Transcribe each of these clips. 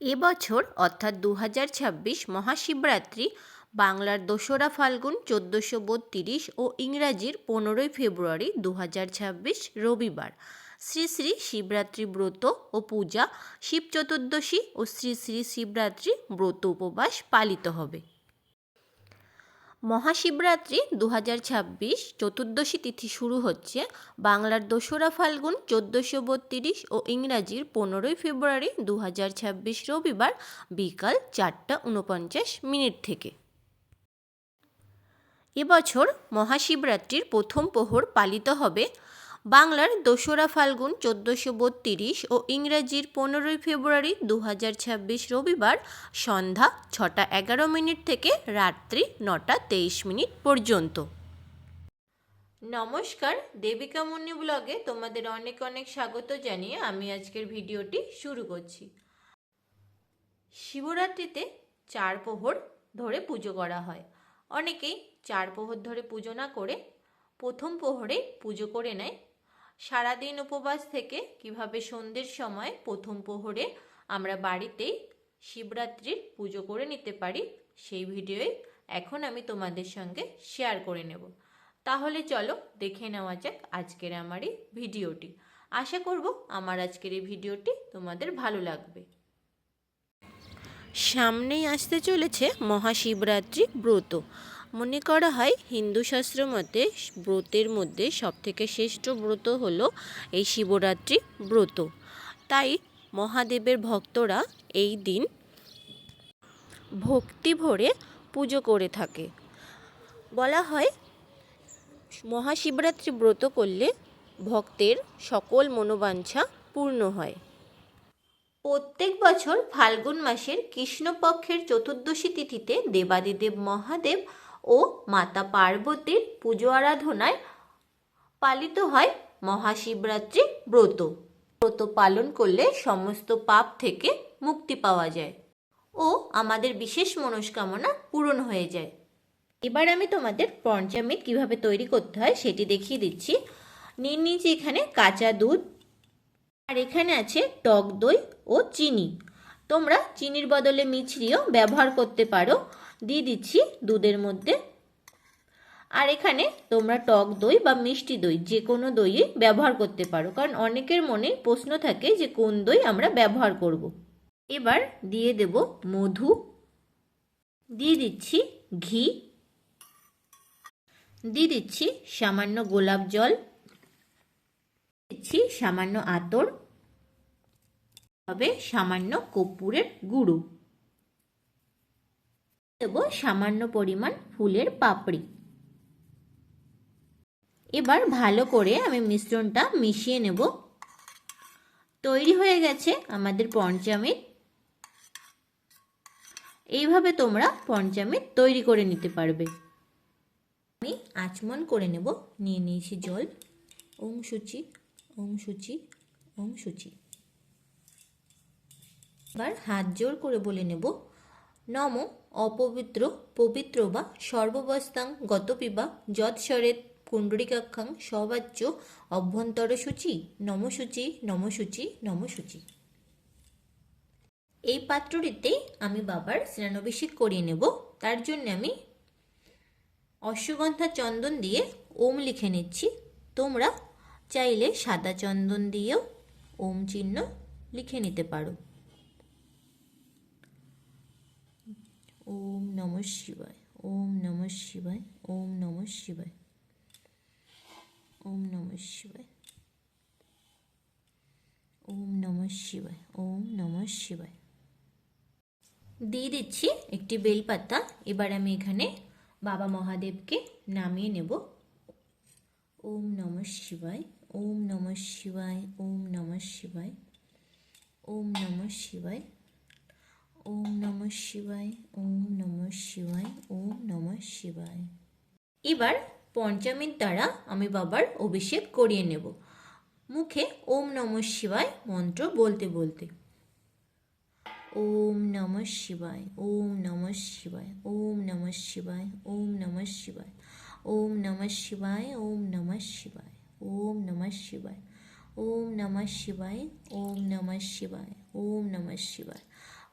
এবছর অর্থাৎ দু হাজার ছাব্বিশ মহাশিবরাত্রি, বাংলার দোসরা ফাল্গুন চোদ্দোশো বত্রিশ ও ইংরাজির পনেরোই ফেব্রুয়ারি দু হাজার ছাব্বিশ রবিবার। শ্রী শ্রী শিবরাত্রি ব্রত ও পূজা, শিব চতুর্দশী ও শ্রী শ্রী শিবরাত্রি ব্রত উপবাস পালিত হবে। মহাশিবরাত্রি দু হাজার ছাব্বিশ চতুর্দশী তিথি শুরু হচ্ছে বাংলার দোসরা ফাল্গুন চোদ্দোশো বত্রিশ ও ইংরাজির পনেরোই ফেব্রুয়ারি দু হাজার ছাব্বিশ রবিবার বিকাল চারটা উনপঞ্চাশ মিনিট থেকে। এবছর মহাশিবরাত্রির প্রথম প্রহর পালিত হবে বাংলার দোসরা ফাল্গুন চোদ্দোশো বত্রিশ ও ইংরাজির পনেরোই ফেব্রুয়ারি দু হাজার ছাব্বিশ রবিবার সন্ধ্যা ছটা এগারো মিনিট থেকে রাত্রি নটা তেইশ মিনিট পর্যন্ত। নমস্কার, দেবিকা মুন্নি ব্লগে তোমাদের অনেক অনেক স্বাগত জানিয়ে আমি আজকের ভিডিওটি শুরু করছি। শিবরাত্রিতে চার প্রহর ধরে পুজো করা হয়। অনেকেই চার প্রহর ধরে পুজো না করে প্রথম প্রহরে পুজো করে নেয় সারাদিন উপবাস থেকে কীভাবে সন্ধ্যের সময় প্রথম প্রহরে আমরা বাড়িতেই শিবরাত্রির পুজো করে নিতে পারি, সেই ভিডিওই এখন আমি তোমাদের সঙ্গে শেয়ার করে নেব। তাহলে চলো দেখে নেওয়া যাক আজকের আমার এই ভিডিওটি। আশা করব আমার আজকের এই ভিডিওটি তোমাদের ভালো লাগবে। সামনেই আসতে চলেছে মহাশিবরাত্রি ব্রত। মনে করা হয় হিন্দু শাস্ত্র মতে ব্রতের মধ্যে সবথেকে শ্রেষ্ঠ ব্রত হলো এই শিবরাত্রি ব্রত। তাই মহাদেবের ভক্তরা এই দিন ভক্তি ভরে পুজো করে থাকে। বলা হয় মহাশিবরাত্রি ব্রত করলে ভক্তের সকল মনোবাঞ্ছা পূর্ণ হয়। প্রত্যেক বছর ফাল্গুন মাসের কৃষ্ণপক্ষের চতুর্দশী তিথিতে দেবাদিদেব মহাদেব ও মাতা পার্বতীর পুজো আরাধনায় পালিত হয় মহাশিবরাত্রি ব্রত। ব্রত পালন করলে সমস্ত পাপ থেকে মুক্তি পাওয়া যায় ও আমাদের বিশেষ মনস্কামনা পূরণ হয়ে যায়। এবার আমি তোমাদের পঞ্চামৃত কীভাবে তৈরি করতে হয় সেটি দেখিয়ে দিচ্ছি। নিয়ে নিয়েছি এখানে কাঁচা দুধ, আর এখানে আছে টক দই ও চিনি। তোমরা চিনির বদলে মিছরিও ব্যবহার করতে পারো। দিয়ে দিচ্ছি দুধের মধ্যে। আর এখানে তোমরা টক দই বা মিষ্টি দই যে কোনো দইয়ে ব্যবহার করতে পারো। কারণ অনেকের মনে প্রশ্ন থাকে যে কোন দই আমরা ব্যবহার করব। এবার দিয়ে দেব মধু। দিয়ে দিচ্ছি ঘি। দিয়ে দিচ্ছি সামান্য গোলাপ জল। দিচ্ছি সামান্য আতর। হবে সামান্য কর্পূরের গুঁড়ো। দেব সামান্য পরিমাণ ফুলের পাপড়ি। এবার ভালো করে আমি মিশ্রণটা মিশিয়ে নেব। তৈরি হয়ে গেছে আমাদের পঞ্চামৃত এইভাবে তোমরা পঞ্চামৃত তৈরি করে নিতে পারবে। আমি আচমন করে নেব, নিয়ে নিয়েছি জল। ওম সূচি সূচি এবার হাত জোর করে বলে নেব, নম অপবিত্র, পবিত্র বা সর্ববস্তাং গতপিবা যৎসরেত কুণ্ডরিকাক্ষাং সবাচ্য অভ্যন্তর সূচি নমসূচি নমসূচি নমসূচি। এই পাত্রটিতেই আমি বাবার স্নানাভিষেক করিয়ে নেব। তার জন্য আমি অশ্বগন্ধা চন্দন দিয়ে ওম লিখে নিচ্ছি। তোমরা চাইলে সাদা চন্দন দিয়েও ওম চিহ্ন লিখে নিতে পারো। ওম নম শিবায় ওম নম শিবায় ওম নম শিবায় ওম নম শিবায় ওম নম শিবায় ওম নম শিবায় দিয়ে দিচ্ছি একটি বেলপাতা এবার আমি এখানে বাবা মহাদেবকে নামিয়ে নেব ওম নম শিবায় ওম নম শিবায় ওম নম শিবায় ওম নম শিবায় ওম নম শিবায় ওম নম শিবায় ওম নম শিবায় এবার পঞ্চামীর দ্বারা আমি বাবার অভিষেক করিয়ে নেব মুখে ওম নম শিবায় মন্ত্র বলতে বলতে ওম নম শিবায় ওম নম শিবায় ওম নম শিবায় ওম নম শিবায় ওম নম শিবায় ওম নম শিবায় ওম নম শিবায় ওম নম শিবায় ওম নম শিবায় ওম নম শিবায়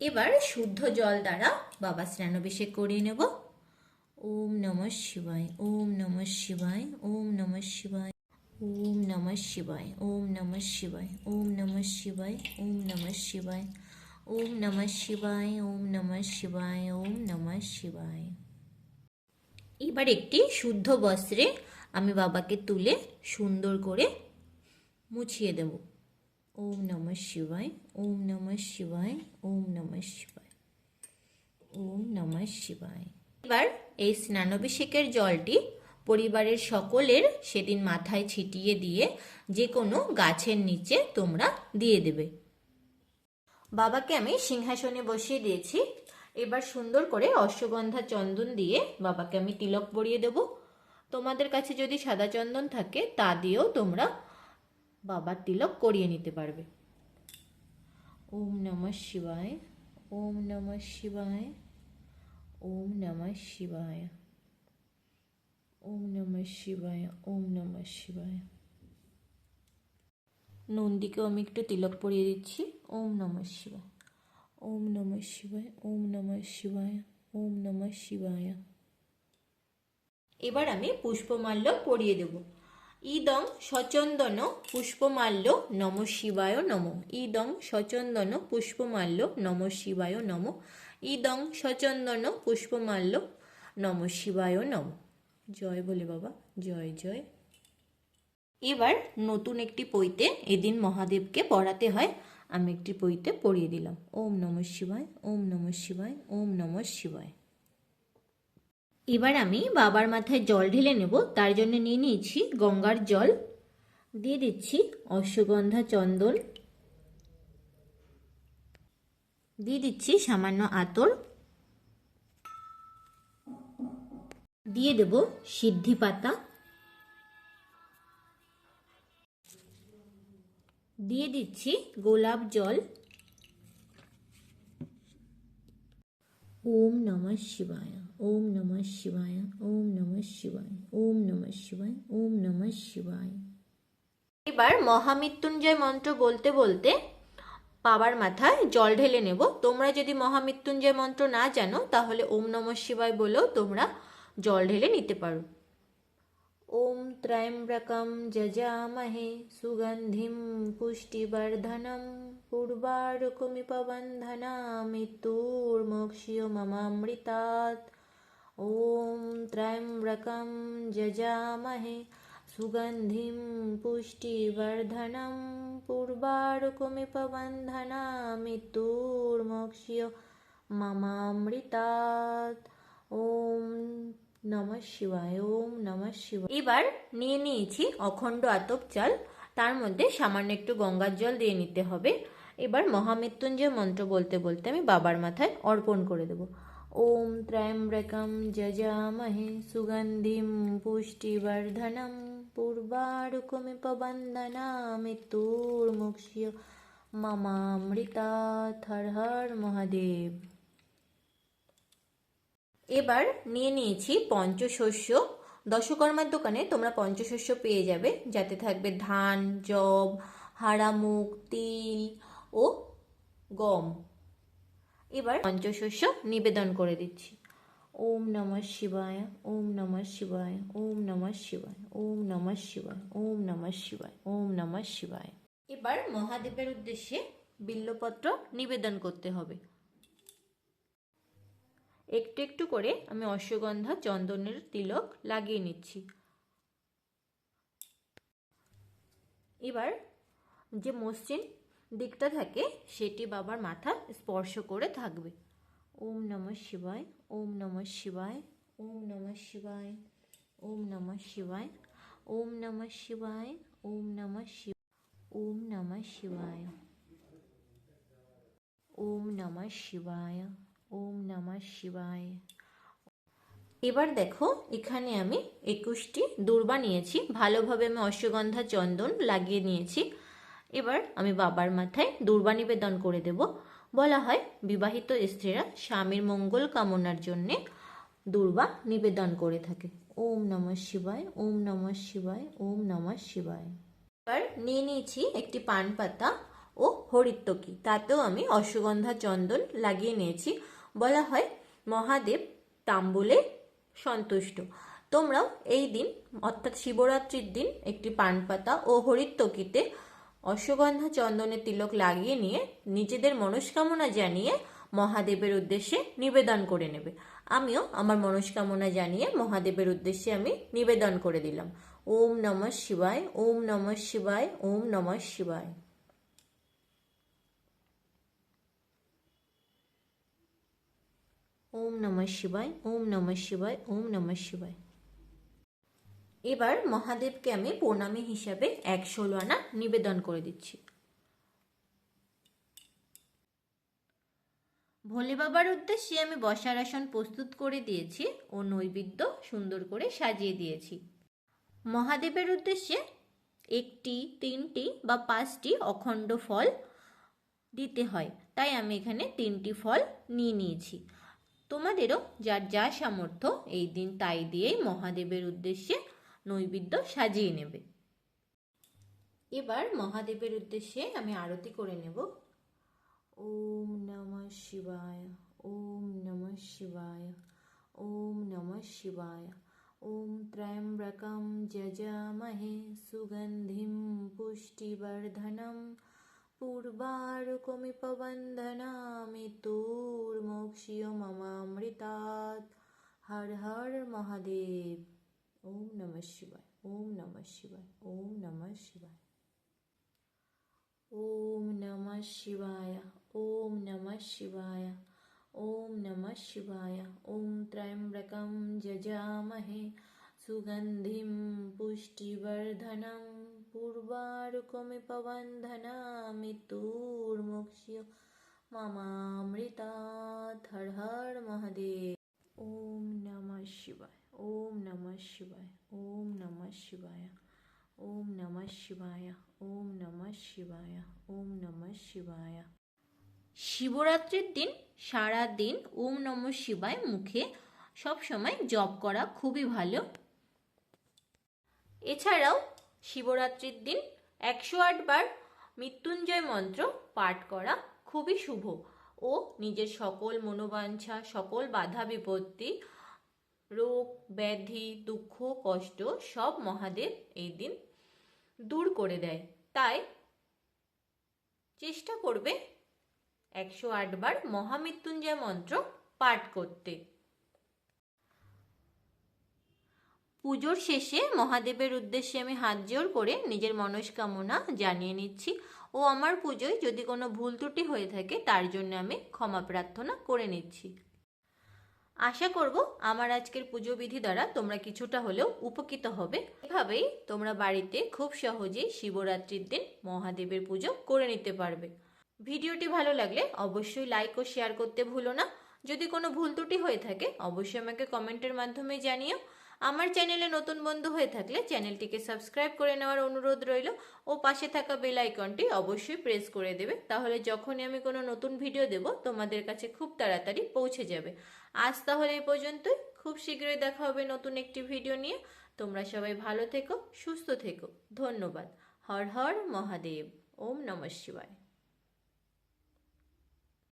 এবার শুদ্ধ জল দ্বারা বাবা স্নানাভিষেক করিয়ে নেব ওম নমঃ শিবায় ওম নমঃ শিবায় ওম নমঃ শিবায় ওম নমঃ শিবায় ওম নমঃ শিবায় ওম নমঃ শিবায় ওম নমঃ শিবায় ওম নমঃ শিবায় ওম নমঃ শিবায় ওম নমঃ শিবায় এবার একটি শুদ্ধ বস্ত্রে আমি বাবাকে তুলে সুন্দর করে মুছিয়ে দেব ওম নমঃ শিবায়, ওম নমঃ শিবায়, ওম নমঃ শিবায়, ওম নমঃ শিবায়। এবার এই স্নানাভিষেকের জলটি পরিবারের সকলের সেদিন মাথায় ছিটিয়ে দিয়ে যে কোনো গাছের নিচে তোমরা দিয়ে দেবে। বাবাকে আমি সিংহাসনে বসিয়ে দিয়েছি। এবার সুন্দর করে অশ্বগন্ধা চন্দন দিয়ে বাবাকে আমি তিলক পরিয়ে দেব। তোমাদের কাছে যদি সাদা চন্দন থাকে, তা দিয়েও তোমরা বাবার তিলক করিয়ে নিতে পারবে। ওম নমঃ শিবায় ওম নমঃ শিবায় ওম নমঃ শিবায় ওম নমঃ শিবায় ওম নমঃ শিবায়। নন্দীকেও আমি একটু তিলক পরিয়ে দিচ্ছি। ওম নমঃ শিবায় ওম নমঃ শিবায় ওম নমঃ শিবায় ওম নমঃ শিবায়। এবার আমি পুষ্পমাল্য পরিয়ে দেব। ইদং সচন্দন পুষ্পমাল্য নম শিবায় নম। ইদং সচন্দন পুষ্পমাল্য নম শিবায় নম। ইদং সচন্দন পুষ্পমাল্য নম শিবায় নম। জয় বলে বাবা, জয় জয়। এবার নতুন একটি পইতে এদিন মহাদেবকে পড়াতে হয়। আমি একটি পইতে পড়িয়ে দিলাম। ওম নম শিবায়, ওম নম শিবায়, ওম নম শিবায়। এবার আমি বাবার মাথায় জল ঢেলে নেব, তার জন্য নিয়ে নিয়েছি গঙ্গার জল। দিয়ে দিচ্ছি অশ্বগন্ধা চন্দন। দিয়ে দিচ্ছি সামান্য আতর। দিয়ে দেব সিদ্ধি পাতা। দিয়ে দিচ্ছি গোলাপ জল। ওম নমঃ শিবায়। ওম নম শিবায়, ওম নম শিবায়, ওম নম শিবায়, ওম নম শিবায়। এবার মহামৃত্যুঞ্জয় মন্ত্র বলতে বলতে বাবার মাথায় জল ঢেলে নেব। তোমরা যদি মহামৃত্যুঞ্জয় মন্ত্র না জানো, তাহলে ওম নম শিবায় বলেও তোমরা জল ঢেলে নিতে পারো। ওম ত্রয়ম্বকম যজামহে সুগন্ধিম পুষ্টিবর্ধনম পূর্বারকুমিপবন্ধনা মৃত্যুর্মোক্ষীয় মমামৃতাৎ। ॐ त्र्यम्बकं जजामहे सुगन्धिं पुष्टिवर्धनं पूर्वारुकमिपबन्धनामृत्युर्मोक्ष्यो ममामृतात् ॐ নমঃ শিবায় ওম নমঃ শিবায় এবার নিয়ে নিয়েছি অখণ্ড আতপ চাল তার মধ্যে সামান্য একটু গঙ্গার জল দিয়ে নিতে হবে এবার মহামৃত্যুঞ্জয় মন্ত্র বলতে বলতে আমি বাবার মাথায় অর্পণ করে দেব ওম ত্র্যম্বকম যজামহে সুগন্ধিম পুষ্টিবর্ধনম পূর্বারুকমিপ বন্দনা মৃত্যুর্মুক্ষ্য মামামৃতা হর হর মহাদেব এবার নিয়ে নিয়েছি পঞ্চশস্য। দশকর্মার দোকানে তোমরা পঞ্চশস্য পেয়ে যাবে। যাতে থাকবে ধান জব হাড়ামুখ, তিল ও গম। এবার পঞ্চশস্য নিবেদন করে দিচ্ছি। ওম নমঃ শিবায়, ওম নমঃ শিবায়, ওম নমঃ শিবায়, ওম নমঃ শিবায়, ওম নমঃ শিবায়, ওম নমঃ শিবায়। এবার মহাদেবের উদ্দেশ্যে বিল্লপত্র নিবেদন করতে হবে। একটু একটু করে আমি অশ্বগন্ধা, চন্দনের তিলক লাগিয়ে নিচ্ছি। এবার যে মসৃণ দিকটা থাকে, সেটি বাবার মাথা স্পর্শ করে থাকবে। ওম নমঃ শিবায়, ওম নমঃ শিবায়, ওম নমঃ শিবায়, ওম নমঃ শিবায়, ওম নমঃ শিবায়, ওম নমঃ শিব ওম নমঃ শিবায়, ওম নমঃ শিবায়, ওম নমঃ শিবায়। এবার দেখো, এখানে আমি একুশটি দূর্বা নিয়েছি। ভালোভাবে আমি অশ্বগন্ধা চন্দন লাগিয়ে নিয়েছি। এবার আমি বাবার মাথায় দুর্বা নিবেদন করে দেব। বলা হয়, বিবাহিত স্ত্রীরা স্বামীর মঙ্গল কামনার জন্যে দুর্বা নিবেদন করে থাকে। ওম নমঃ শিবায়, ওম নমঃ শিবায়, ওম নমঃ শিবায়। এবার নিয়ে নিয়েছি একটি পান পাতা ও হরিত্তকি তাতেও আমি অশ্বগন্ধা চন্দন লাগিয়ে নিয়েছি। বলা হয়, মহাদেব তাম্বুলে সন্তুষ্ট। তোমরাও এই দিন, অর্থাৎ শিবরাত্রির দিন একটি পান পাতা ও হরিত্তকিতে অশ্বগন্ধা চন্দনের তিলক লাগিয়ে নিয়ে নিজেদের মনস্কামনা জানিয়ে মহাদেবের উদ্দেশ্যে নিবেদন করে নেবে। আমিও আমার মনস্কামনা জানিয়ে মহাদেবের উদ্দেশ্যে আমি নিবেদন করে দিলাম। ওম নমঃ শিবায়, ওম নমঃ শিবায়, ওম নমঃ শিবায়। ওম নমঃ শিবায়, ওম নমঃ শিবায়, ওম নমঃ শিবায়। এবার মহাদেবকে আমি প্রণামী হিসাবে এক ষোলো আনা নিবেদন করে দিচ্ছি। ভোলে বাবার উদ্দেশ্যে আমি বসার আসন প্রস্তুত করে দিয়েছি ও নৈবেদ্য সুন্দর করে সাজিয়ে দিয়েছি। মহাদেবের উদ্দেশ্যে একটি, তিনটি বা পাঁচটি অখণ্ড ফল দিতে হয়, তাই আমি এখানে তিনটি ফল নিয়ে নিয়েছি। তোমাদেরও যার যা সামর্থ্য এই দিন তাই দিয়েই মহাদেবের উদ্দেশ্যে নৈবেদ্য সাজিয়ে নেবে। এবার মহাদেবের উদ্দেশ্যে আমি আরতি করে নেব। ওম নমঃ শিবায়, ওম নমঃ শিবায়, ওম নমঃ শিবায়, ওম ত্র্যম্বকম যজামহে সুগন্ধিম পুষ্টিবর্ধনম পূর্বারুকমিপ বন্ধনামি তুর্মোক্ষীয় মমামৃতাৎ। হর হর মহাদেব। ওম নমঃ শিবায় ওম নমঃ শিবায় ওম নমঃ শিবায় ওম নমঃ শিবায় ওম নমঃ শিবায় ওম নমঃ শিবায় ওম ত্র্যম্বকম যজামহে সুগন্ধিম পুষ্টিবর্ধনম পূর্বারুকমিপ বন্ধনামি তুর্মোক্ষীয় মমামৃতাৎ হর হর মহাদেব ওম নমঃ শিবায় ওম নমঃ শিবায়, ওম নমঃ শিবায়, ওম নমঃ শিবায়, ওম নমঃ শিবায়, ওম নমঃ শিবায়। শিবরাত্রির দিন সারা দিন ওম নমঃ শিবায় মুখে সব সময় জপ করা খুবই ভালো। এছাড়াও শিবরাত্রির দিন একশো আটবার মৃত্যুঞ্জয় মন্ত্র পাঠ করা খুবই শুভ ও নিজের সকল মনোবাঞ্ছা, সকল বাধা বিপত্তি রোগ, ব্যাধি, দুঃখ, কষ্ট সব মহাদেব এই দিন দূর করে দেয়। তাই চেষ্টা করবে একশো আটবার মহামৃত্যুঞ্জয় মন্ত্র পাঠ করতে। পুজোর শেষে মহাদেবের উদ্দেশ্যে আমি হাত জোর করে নিজের মনস্কামনা জানিয়ে নিচ্ছি। ও আমার পুজোয় যদি কোনো ভুল ত্রুটি হয়ে থাকে, তার জন্য আমি ক্ষমা প্রার্থনা করে নিচ্ছি। আশা করব আমার আজকের পুজো বিধি দ্বারা তোমরা কিছুটা হলেও উপকৃত হবে। এভাবেই তোমরা বাড়িতে খুব সহজেই শিবরাত্রির দিন মহাদেবের পুজো করে নিতে পারবে। ভিডিওটি ভালো লাগলে অবশ্যই লাইক ও শেয়ার করতে ভুলো না। যদি কোনো ভুল ত্রুটি হয়ে থাকে, অবশ্যই আমাকে কমেন্টের মাধ্যমে জানিও। আমার চ্যানেলে নতুন বন্ধু হয়ে থাকলে চ্যানেলটিকে সাবস্ক্রাইব করে নেওয়ার অনুরোধ রইল ও পাশে থাকা বেল আইকনটি অবশ্যই প্রেস করে দেবে। তাহলে যখনই আমি কোনো নতুন ভিডিও দেব, তোমাদের কাছে খুব তাড়াতাড়ি পৌঁছে যাবে। আজ তাহলে এই পর্যন্তই। খুব শীঘ্রই দেখা হবে নতুন একটি ভিডিও নিয়ে। তোমরা সবাই ভালো থেকো, সুস্থ থেকো। ধন্যবাদ। হর হর মহাদেব। ওম নমঃ শিবায়।